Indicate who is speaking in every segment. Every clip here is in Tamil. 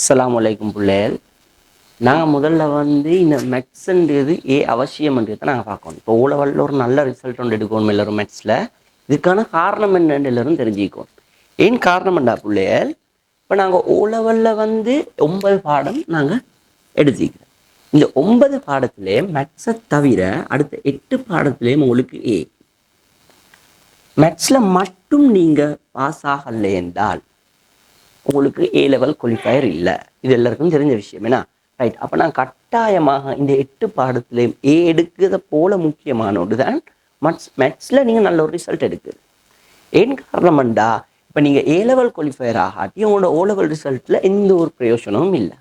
Speaker 1: அஸ்லாம் வலைக்கும் பிள்ளைகள் நாங்கள் முதல்ல வந்து இந்த மெட்ஸுன்றது ஏ அவசியம்ன்றதை நாங்கள் பார்க்கணும். இப்போ ஊழவல்ல ஒரு நல்ல ரிசல்ட் ஒன்று எடுக்கணும் எல்லாரும் மெக்ஸில் இதுக்கான காரணம் என்னன்னு எல்லாரும் தெரிஞ்சுக்கணும். ஏன் காரணம் என்ன பிள்ளைகள் இப்போ நாங்கள் ஓலவல்ல வந்து ஒன்பது பாடம் நாங்கள் எடுத்துக்கிறோம். இந்த ஒன்பது பாடத்திலே மேக்ஸை தவிர அடுத்த எட்டு பாடத்திலேயும் உங்களுக்கு ஏ மேக்ஸில் மட்டும் நீங்கள் பாஸ் ஆகலை என்றால் உங்களுக்கு ஏ லெவல் குவாலிஃபயர் இல்லை. இது எல்லாருக்கும் தெரிஞ்ச விஷயம். என்ன ரைட் அப்போ நான் கட்டாயமாக இந்த எட்டு பாடத்துலேயும் ஏ எடுக்கிறத போல முக்கியமான தான் மட்ஸ் மேத்ஸில் நீங்கள் நல்ல ஒரு ரிசல்ட் எடுக்குது. ஏன் காரணம்டா? இப்போ நீங்கள் ஏ லெவல் குவாலிஃபயர் ஆகாட்டி உங்களோட ஓ லெவல் ரிசல்ட்டில் எந்த ஒரு பிரயோஜனமும் இல்லை.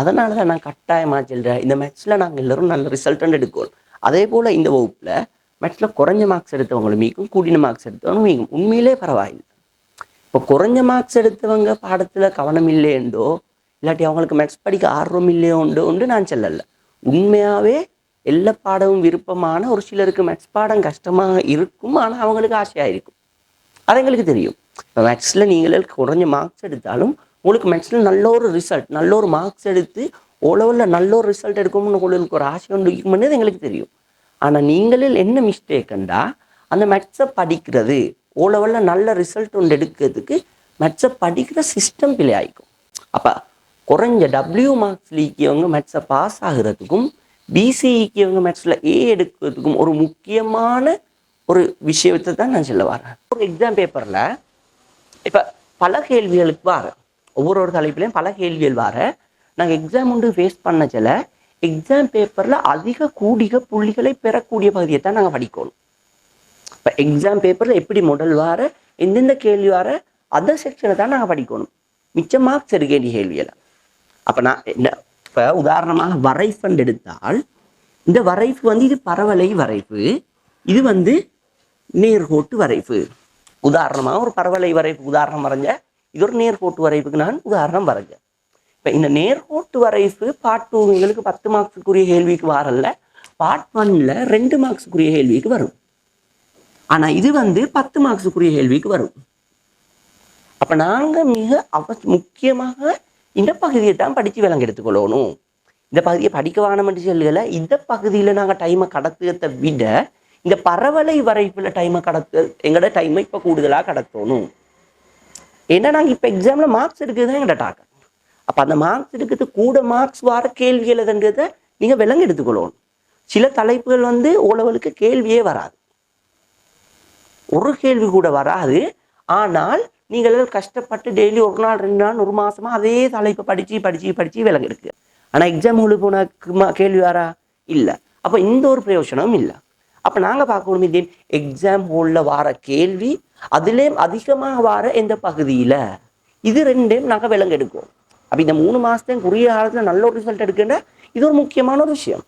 Speaker 1: அதனால தான் நான் கட்டாயமாக சொல்கிறேன் இந்த மேத்ஸில் நாங்கள் எல்லோரும் நல்ல ரிசல்ட் எடுக்கணும். அதே போல் இந்த வகுப்பில் மேக்ஸில் குறைஞ்ச மார்க்ஸ் எடுத்தவங்களும் மீக்கும் கூடின மார்க்ஸ் எடுத்தவங்க மீக்கும் உண்மையிலே பரவாயில்லை. இப்போ குறைஞ்ச மார்க்ஸ் எடுத்தவங்க பாடத்தில் கவனம் இல்லையண்டோ இல்லாட்டி அவங்களுக்கு மேக்ஸ் படிக்க ஆர்வம் இல்லையோண்டோண்டு நான் சொல்லலை. உண்மையாகவே எல்லா பாடமும் விருப்பமான ஒரு சிலருக்கு மேக்ஸ் பாடம் கஷ்டமாக இருக்கும் ஆனால் அவங்களுக்கு ஆசையாக இருக்கும். அது எங்களுக்கு தெரியும். இப்போ மேக்ஸில் நீங்களே குறைஞ்ச மார்க்ஸ் எடுத்தாலும் உங்களுக்கு மேக்ஸில் நல்ல ஒரு ரிசல்ட் நல்ல ஒரு மார்க்ஸ் எடுத்து ஓலவில் நல்ல ஒரு ரிசல்ட் எடுக்கணும்னு உங்களுக்கு ஒரு ஆசை ஒன்று இருக்கும்னு எங்களுக்கு தெரியும். ஆனால் நீங்களில் என்ன மிஸ்டேக்குண்டா அந்த மேக்ஸை படிக்கிறது. ஓலவெல்லாம் நல்ல ரிசல்ட் ஒன்று எடுக்கிறதுக்கு மேட்ஸை படிக்கிற சிஸ்டம் பிழை ஆயிக்கும் அப்போ குறைஞ்ச டபிள்யூ மார்க்ஸ் லீக்கியவங்க மேட்ஸை பாஸ் ஆகுறதுக்கும் பிசிஇக்கியவங்க மேட்ஸில் ஏ எடுக்கிறதுக்கும் ஒரு முக்கியமான ஒரு விஷயத்தை தான் நான் சொல்ல வரேன். ஒரு எக்ஸாம் பேப்பரில் இப்போ பல கேள்விகளுக்கு வார ஒவ்வொரு ஒரு தலைப்புலையும் பல கேள்விகள் வார நாங்கள் எக்ஸாம் ஒன்று ஃபேஸ் பண்ண சில எக்ஸாம் பேப்பரில் அதிக கூடிக புள்ளிகளை பெறக்கூடிய பகுதியை தான் நாங்கள் படிக்கணும். இப்போ எக்ஸாம் பேப்பரில் எப்படி முதல் வார எந்தெந்த கேள்வி வார அந்த செக்ஷனை தான் நாங்கள் படிக்கணும். மிச்ச மார்க்ஸ் எடுக்க வேண்டிய கேள்வியில் அப்போ நான் என்ன இப்போ உதாரணமாக வரைஃபண்ட் எடுத்தால் இந்த வரைப்பு வந்து இது பரவலை வரைப்பு இது வந்து நேர்கோட்டு வரைப்பு உதாரணமாக ஒரு பரவலை வரைப்பு உதாரணம் வரைஞ்ச இது ஒரு நேர்கோட்டு வரைப்புக்கு நான் உதாரணம் வரைஞ்சேன் இப்போ இந்த நேர்கோட்டு வரைப்பு பார்ட் டூ எங்களுக்கு பத்து மார்க்ஸுக்குரிய கேள்விக்கு வரல பார்ட் ஒன்ல ரெண்டு மார்க்ஸுக்குரிய கேள்விக்கு வரும். ஆனால் இது வந்து பத்து மார்க்ஸுக்குரிய கேள்விக்கு வரும். அப்போ நாங்கள் மிக அவ முக்கியமாக இந்த பகுதியை தான் படித்து விலங்கு எடுத்துக்கொள்ளணும். இந்த பகுதியை படிக்க வேணும்னு சொல்லல இந்த பகுதியில் நாங்கள் டைமை கடத்துறதை விட இந்த பரவலை வரைப்பில் டைமை கடத்து எங்களோட டைமை இப்போ கூடுதலாக கடத்தணும். ஏன்னா நாங்கள் இப்போ எக்ஸாமில் மார்க்ஸ் எடுக்கிறது தான் எங்களோட டாக்க அப்போ அந்த மார்க்ஸ் எடுக்கிறது கூட மார்க்ஸ் வர கேள்வி எழுதுன்றதை நீங்கள் விலங்கு எடுத்துக்கொள்ளணும். சில தலைப்புகள் வந்து ஓலவலுக்கு கேள்வியே வராது. ஒரு கேள்வி கூட வராது. ஆனால் நீங்கள் கஷ்டப்பட்டு டெய்லி ஒரு நாள் ரெண்டு நாள் ஒரு மாதமாக அதே தலைப்பை படித்து படித்து படித்து விலங்கு எடுக்கு ஆனால் எக்ஸாம் ஹோலுக்கு போன கேள்வி வரா? இல்லை. அப்போ இந்த ஒரு பிரயோஜனமும் இல்லை. அப்போ நாங்கள் பார்க்கணும் இது எக்ஸாம் ஹோலில் வார கேள்வி அதுலேயும் அதிகமாக வார எந்த பகுதியில்? இது ரெண்டையும் நாங்கள் விலங்கு அப்போ இந்த மூணு மாதத்தையும் குறுகிய காலத்தில் நல்ல ஒரு ரிசல்ட் எடுக்கின்ற இது ஒரு முக்கியமான ஒரு விஷயம்.